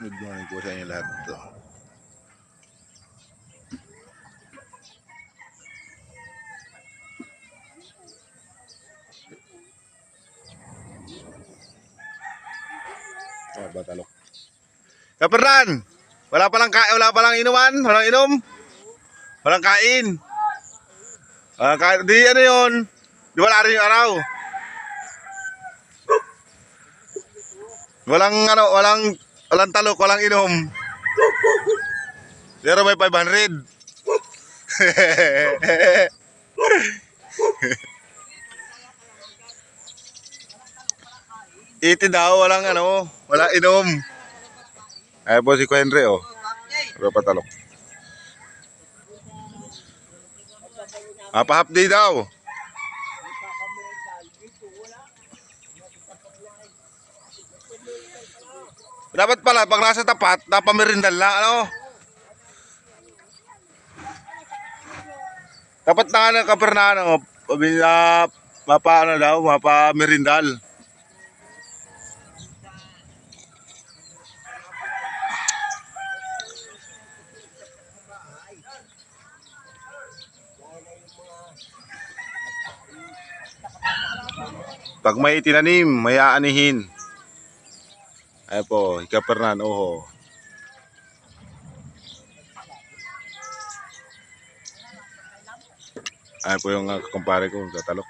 Good morning po sa inyo lahat. Ito. Oh, batalok. Kapernan! Wala palang kain, wala palang inuman, walang inom. Walang kain. Walang kain. Di ano yun? Di wala rin yung araw. Walang ano, walang walang talok, walang inom. Pero may 500. Iti daw, walang ano, wala inom. Ay po si Kwenre, oh. Pero patalok. Mapahap di daw. Dapat pala, pag nasa tapat, napamerindal na, ano? Dapat na ng kapernano, na mapa, ano daw, mapa merindal. Pag may tinanim, may aanihin. Ay po, ikapernan, oho. Ay po yung uh, kumpare ko, tatalok.